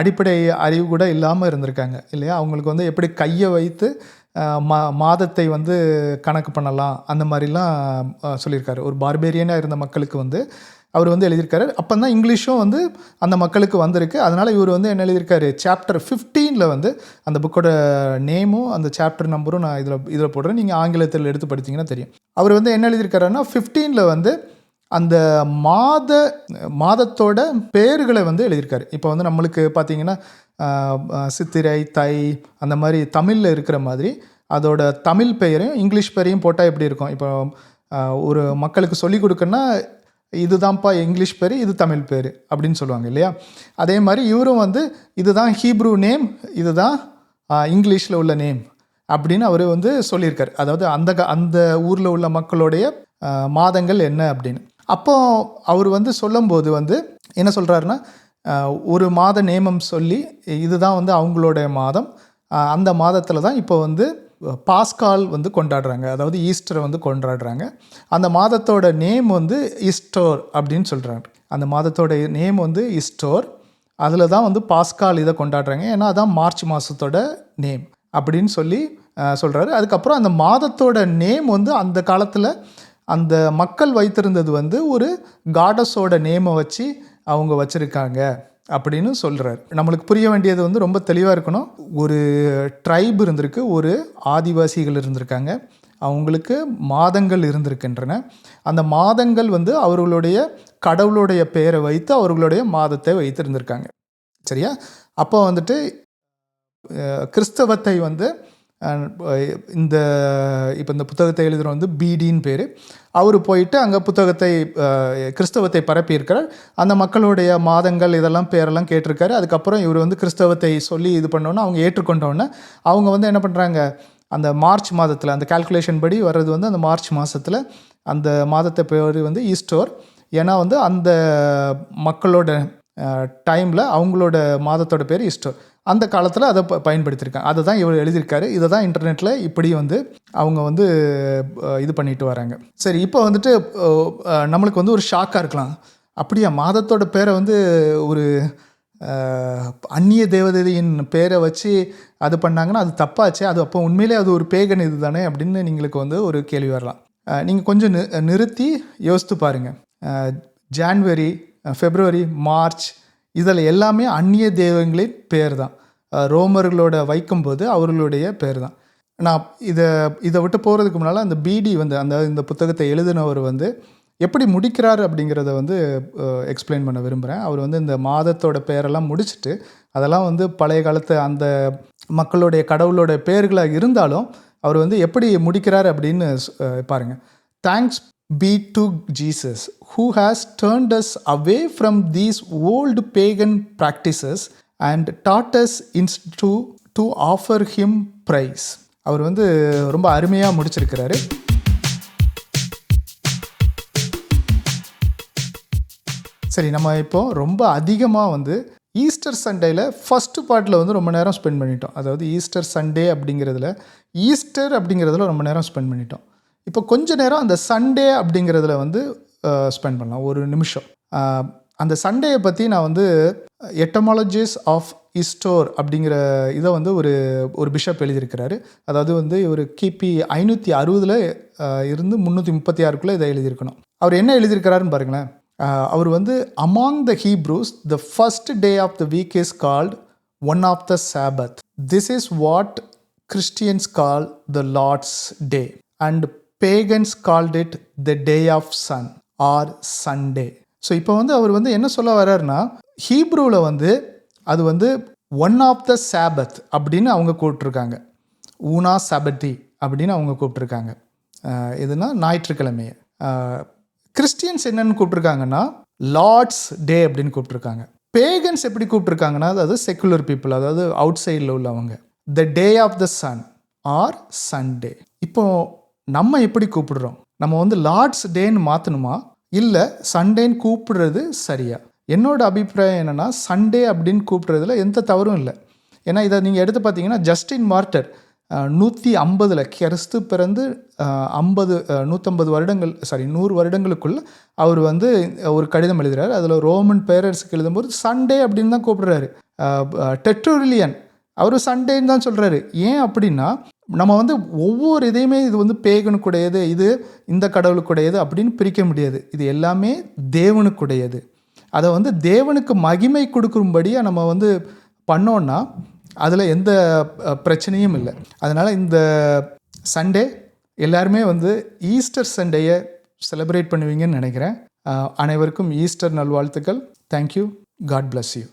அடிப்படை அறிவு கூட இல்லாமல் இருந்திருக்காங்க இல்லையா? அவங்களுக்கு வந்து எப்படி கையை வைத்து மா மாதத்தை வந்து கணக்கு பண்ணலாம் அந்த மாதிரிலாம் சொல்லியிருக்காரு. ஒரு பார்பேரியனாக இருந்த மக்களுக்கு வந்து அவர் வந்து எழுதியிருக்காரு. அப்போ தான் இங்கிலீஷும் வந்து அந்த மக்களுக்கு வந்திருக்கு. அதனால் இவர் வந்து என்ன எழுதியிருக்காரு? சாப்டர் ஃபிஃப்டீனில் வந்து அந்த புக்கோட நேமும் அந்த சாப்டர் நம்பரும் நான் இதில் இதில் போடுறேன். நீங்கள் ஆங்கிலத்தில் எடுத்து படித்தீங்கன்னா தெரியும். அவர் வந்து என்ன எழுதியிருக்காருன்னா ஃபிஃப்டீனில் வந்து அந்த மாத மாதத்தோட பேர்களை வந்து எழுதியிருக்காரு. இப்போ வந்து நம்மளுக்கு பார்த்தீங்கன்னா சித்திரை தை அந்த மாதிரி தமிழில் இருக்கிற மாதிரி அதோட தமிழ் பெயரையும் இங்கிலீஷ் பெயரையும் போட்டால் எப்படி இருக்கும்? இப்போ ஒரு மக்களுக்கு சொல்லிக் கொடுக்கணுன்னா இதுதான்ப்பா இங்கிலீஷ் பேர் இது தமிழ் பேர் அப்படின்னு சொல்லுவாங்க இல்லையா? அதே மாதிரி இவரும் வந்து இதுதான் ஹீப்ரூ நேம் இதுதான் இங்கிலீஷில் உள்ள நேம் அப்படின்னு அவர் வந்து சொல்லியிருக்கார். அதாவது அந்த க- அந்த ஊரில் உள்ள மக்களுடைய மாதங்கள் என்ன அப்படின்னு. அப்போ அவர் வந்து சொல்லும்போது வந்து என்ன சொல்கிறாருன்னா ஒரு மாத நேமம் சொல்லி இதுதான் வந்து அவங்களுடைய மாதம் அந்த மாதத்தில் தான் இப்போ வந்து பாஸ்கால் வந்து கொண்டாடுறாங்க. அதாவது ஈஸ்டரை வந்து கொண்டாடுறாங்க. அந்த மாதத்தோட நேம் வந்து ஈஸ்டோர் அப்படின்னு சொல்கிறாங்க அந்த மாதத்தோட நேம் வந்து ஈஸ்டோர். அதில் தான் வந்து பாஸ்கால் இதை கொண்டாடுறாங்க. ஏன்னா அதான் மார்ச் மாதத்தோட நேம் அப்படின்னு சொல்லி சொல்கிறாரு அதுக்கப்புறம் அந்த மாதத்தோட நேம் வந்து அந்த காலத்தில் அந்த மக்கள் வைத்திருந்தது வந்து ஒரு காடஸோட நேமை வச்சு அவங்க வச்சுருக்காங்க. அப்படின்னு சொல்கிறார் நம்மளுக்கு புரிய வேண்டியது வந்து ரொம்ப தெளிவாக இருக்கணும். ஒரு ட்ரைப் இருந்திருக்கு ஒரு ஆதிவாசிகள் இருந்திருக்காங்க. அவங்களுக்கு மாதங்கள் இருந்திருக்கின்றன. அந்த மாதங்கள் வந்து அவர்களுடைய கடவுளுடைய பெயரை வைத்து அவர்களுடைய மாதத்தை வைத்திருந்திருக்காங்க. சரியா? அப்போ வந்துட்டு கிறிஸ்தவத்தை வந்து Uh, இந்த இப்போ இந்த புத்தகத்தை எழுதுகிற வந்து பிடின்னு பேர். அவர் போயிட்டு அங்கே புத்தகத்தை கிறிஸ்தவத்தை பரப்பியிருக்கிறார். அந்த மக்களுடைய மாதங்கள் இதெல்லாம் பேரெல்லாம் கேட்டிருக்காரு. அதுக்கப்புறம் இவர் வந்து கிறிஸ்தவத்தை சொல்லி இது பண்ணோன்னே அவங்க ஏற்றுக்கொண்டோன்னே அவங்க வந்து என்ன பண்ணுறாங்க அந்த மார்ச் மாதத்தில் அந்த கால்குலேஷன் படி வர்றது வந்து அந்த மார்ச் மாதத்தில் அந்த மாதத்தை பேர் வந்து ஈஸ்டோர். ஏன்னா வந்து அந்த மக்களோட டைமில் அவங்களோட மாதத்தோட பேர் ஈஸ்டர். அந்த காலத்தில் அதை ப பயன்படுத்தியிருக்காங்க அதை தான் இவர் எழுதியிருக்காரு. இதை தான் இன்டர்நெட்டில் இப்படி வந்து அவங்க வந்து இது பண்ணிட்டு வராங்க. சரி இப்போ வந்துட்டு நம்மளுக்கு வந்து ஒரு ஷாக்காக இருக்கலாம். அப்படியா? மாதத்தோட பேரை வந்து ஒரு அந்நிய தேவதையின் பேரை வச்சு அது பண்ணாங்கன்னா அது தப்பாச்சு. அது அப்போ உண்மையிலே அது ஒரு பேகன் இது தானே அப்படின்னு நீங்களுக்கு வந்து ஒரு கேள்வி வரலாம். நீங்கள் கொஞ்சம் நிறுத்தி யோசித்து பாருங்கள் ஜான்வரி ஃபெப்ரவரி மார்ச் இதில் எல்லாமே அந்நிய தெய்வங்களின் பேர் தான். ரோமர்களோட வைக்கும்போது அவர்களுடைய பேர் தான். நான் இதை இதை விட்டு போகிறதுக்கு முன்னால் அந்த பிடி வந்து அந்த இந்த புத்தகத்தை எழுதினவர் வந்து எப்படி முடிக்கிறார் அப்படிங்கிறத வந்து எக்ஸ்பிளைன் பண்ண விரும்புகிறேன் அவர் வந்து இந்த மாதத்தோட பேரெல்லாம் முடிச்சுட்டு அதெல்லாம் வந்து பழைய காலத்து அந்த மக்களுடைய கடவுளோட பேர்களாக இருந்தாலும் அவர் வந்து எப்படி முடிக்கிறார் அப்படின்னு பாருங்கள் thanks be to Jesus who has turned us away from these old pagan practices and taught us instead to to offer him praise அவர் வந்து ரொம்ப அருமையாக முடிச்சிருக்கிறாரு. சரி நம்ம இப்போ ரொம்ப அதிகமாக வந்து ஈஸ்டர் சண்டேயில் ஃபஸ்ட்டு பார்ட்டில் வந்து ரொம்ப நேரம் ஸ்பெண்ட் பண்ணிட்டோம். அதாவது ஈஸ்டர் சண்டே அப்படிங்கிறதுல ஈஸ்டர் அப்படிங்கிறதுல ரொம்ப நேரம் ஸ்பெண்ட் பண்ணிட்டோம். இப்போ கொஞ்ச நேரம் அந்த சண்டே அப்படிங்கிறதுல வந்து ஸ்பெண்ட் பண்ணலாம். ஒரு நிமிஷம். அந்த சண்டேயை பற்றி நான் வந்து எட்டமாலஜிஸ் ஆஃப் இஸ்டோர் அப்படிங்கிற இதை வந்து ஒரு ஒரு பிஷப் எழுதியிருக்கிறாரு. அதாவது வந்து ஒரு கிபி ஐநூற்றி அறுபதில் இருந்து முந்நூற்றி முப்பத்தி ஆறுக்குள்ளே இதை எழுதியிருக்கணும். அவர் என்ன எழுதியிருக்கிறாருன்னு பாருங்களேன். அவர் வந்து among the Hebrews the first day of the week is called one of the Sabbath this is what Christians call the Lord's day and pagans called it the day of sun or Sunday so இப்போ வந்து அவர் வந்து என்ன சொல்ல வர்றாருன்னா ஹீப்ரூவில் வந்து அது வந்து one of the சாபத் அப்படின்னு அவங்க கூப்பிட்ருக்காங்க ஊனா சபத்தி அப்படின்னு அவங்க கூப்பிட்ருக்காங்க எதுனா ஞாயிற்றுக்கிழமையை. கிறிஸ்டியன்ஸ் என்னன்னு கூப்பிட்ருக்காங்கன்னா லார்ட்ஸ் டே அப்படின்னு கூப்பிட்ருக்காங்க பேகன்ஸ் எப்படி கூப்பிட்ருக்காங்கன்னா அதாவது செக்குலர் பீப்புள் அதாவது அவுட் சைடில் உள்ளவங்க. The day of the sun or Sunday இப்போது நம்ம எப்படி கூப்பிடுறோம்? நம்ம வந்து லார்ட்ஸ் டேன்னு மாற்றணுமா இல்லை சண்டேன்னு கூப்பிடுறது சரியா? என்னோட அபிப்பிராயம் என்னென்னா சண்டே அப்படின்னு கூப்பிடுறதுல எந்த தவறும் இல்லை. ஏன்னா இதை நீங்கள் எடுத்து பார்த்தீங்கன்னா ஜஸ்டின் மார்ட்டர் நூற்றி ஐம்பதில் கிறிஸ்து பிறந்து ஐம்பது நூற்றம்பது வருடங்கள் சாரி நூறு வருடங்களுக்குள்ள அவர் வந்து ஒரு கடிதம் எழுதுகிறார் அதில் ரோமன் பேரரசுக்கு எழுதும்போது சண்டே அப்படின்னு தான் கூப்பிடுறாரு. டெட்ரோரிலியன். அவர் சண்டேன்னு தான் சொல்கிறாரு ஏன் அப்படின்னா நம்ம வந்து ஒவ்வொரு இதையுமே இது வந்து பேகனுக்குடையது இது இந்த கடவுளுக்குடையது அப்படின்னு பிரிக்க முடியாது. இது எல்லாமே தேவனுக்குடையது. அதை வந்து தேவனுக்கு மகிமை கொடுக்கும்படியாக நம்ம வந்து பண்ணோன்னா அதில் எந்த பிரச்சனையும் இல்லை. அதனால் இந்த சண்டே எல்லாருமே வந்து ஈஸ்டர் சண்டேயை செலிப்ரேட் பண்ணுவீங்கன்னு நினைக்கிறேன். அனைவருக்கும் ஈஸ்டர் நல்வாழ்த்துக்கள். Thank you God bless you